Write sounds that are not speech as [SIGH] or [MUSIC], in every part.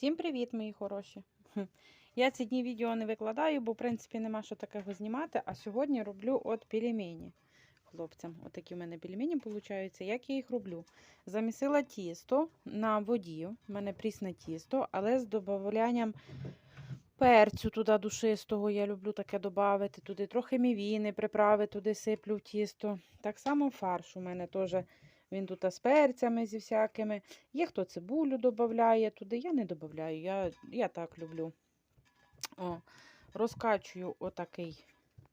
Всім привіт, мої хороші! Я ці дні відео не викладаю, бо в принципі нема що такого знімати. А сьогодні роблю от пельмені хлопцям. Отакі в мене пельмені получаються. Як я їх роблю? Замісила тісто на воді. У мене прісне тісто, але з додаванням перцю туди душистого. Я люблю таке додати. Туди трохи мівіни, приправи туди сиплю в тісто. Так само фарш у мене теж. Він тут з перцями зі всякими. Є хто цибулю додає туди. Я не додаю, я, я так люблю. О, розкачую отакий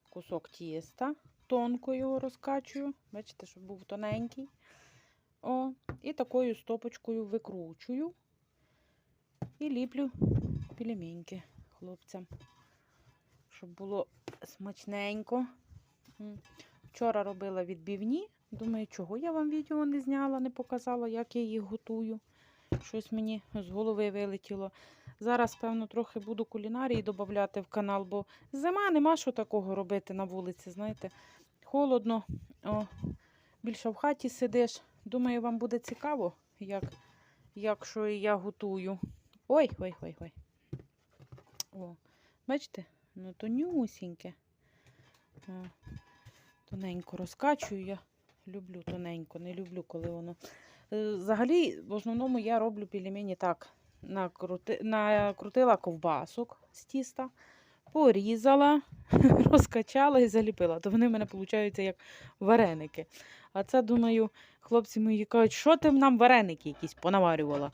кусок тіста. Тонко його розкачую. Бачите, щоб був тоненький. О, і такою стопочкою викручую і ліплю пельменьки хлопцям, щоб було смачненько. Вчора робила відбивні. Думаю, чого я вам відео не зняла, не показала, як я їх готую. Щось мені з голови вилетіло. Зараз, певно, трохи буду кулінарії додати в канал, бо зима нема що такого робити на вулиці, знаєте. Холодно, О, більше в хаті сидиш. Думаю, вам буде цікаво, як, як що я готую. Ой, ой, ой, ой. О, бачите, ну тонюсіньке. О, тоненько розкачую я. Люблю тоненько, не люблю, коли воно. Е, Взагалі, в основному я роблю пельмені так. Накрути... Накрутила ковбасок з тіста, порізала, [LAUGHS] розкачала і заліпила. То вони в мене получаються як вареники. А це, думаю, хлопці мої кажуть, що ти нам вареники якісь понаварювала.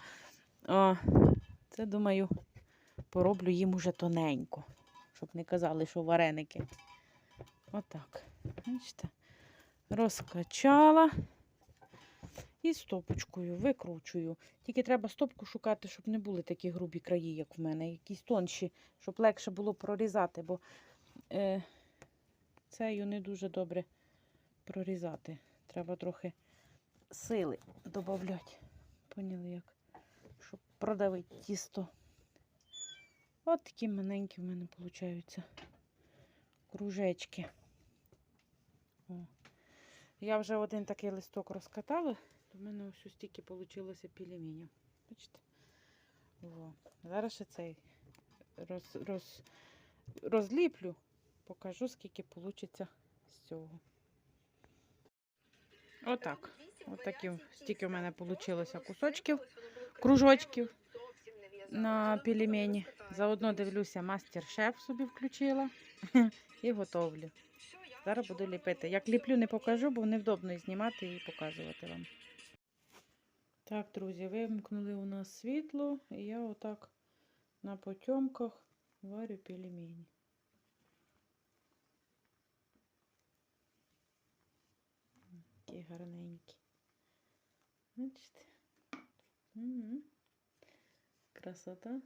Це, думаю, пороблю їм уже тоненько, щоб не казали, що вареники. Отак. Бачите? Розкачала і стопочкою викручую. Тільки треба стопку шукати, щоб не були такі грубі краї, як в мене, якісь тонші, щоб легше було прорізати, бо е, цею не дуже добре прорізати. Треба трохи сили додати. Поняли як? Щоб продавити тісто. От такі маленькі в мене виходять кружечки. О. Я вже один такий листок розкатала, то в мене ось стільки вийшло пельменів. Бачите? О. Зараз ще цей роз, роз, розліплю, покажу, скільки вийде з цього. Отак. Отакі стільки в мене вийшло кусочків, кружочків на пельмені. Заодно дивлюся, мастер-шеф собі включила [LAUGHS] і готовлю. Зараз буду ліпити. Як ліплю, не покажу, бо невдобно і знімати і показувати вам. Так, друзі, вимкнули у нас світло, і я отак на потьомках варю пельмені. Такі гарненькі. Бачите? Угу. Красота.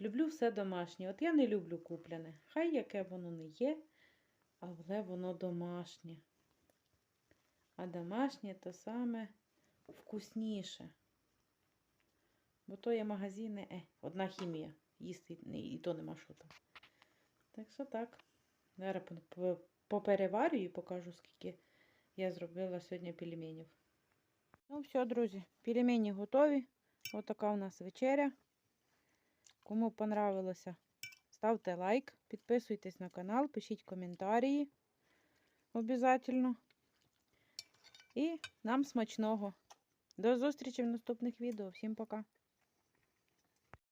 Люблю все домашнє. От я не люблю купляне. Хай яке воно не є, але воно домашнє. А домашнє то саме вкусніше. Бо то є магазини, е, одна хімія. Їсти і то нема що там. Так що так. Зараз попереварюю і покажу, скільки я зробила сьогодні пельменів. Ну, все, друзі, пельмені готові. Ось така у нас вечеря. Кому понравилося, ставте лайк, підписуйтесь на канал, пишіть коментарі обов'язково. І нам смачного. До зустрічі в наступних відео. Всім пока!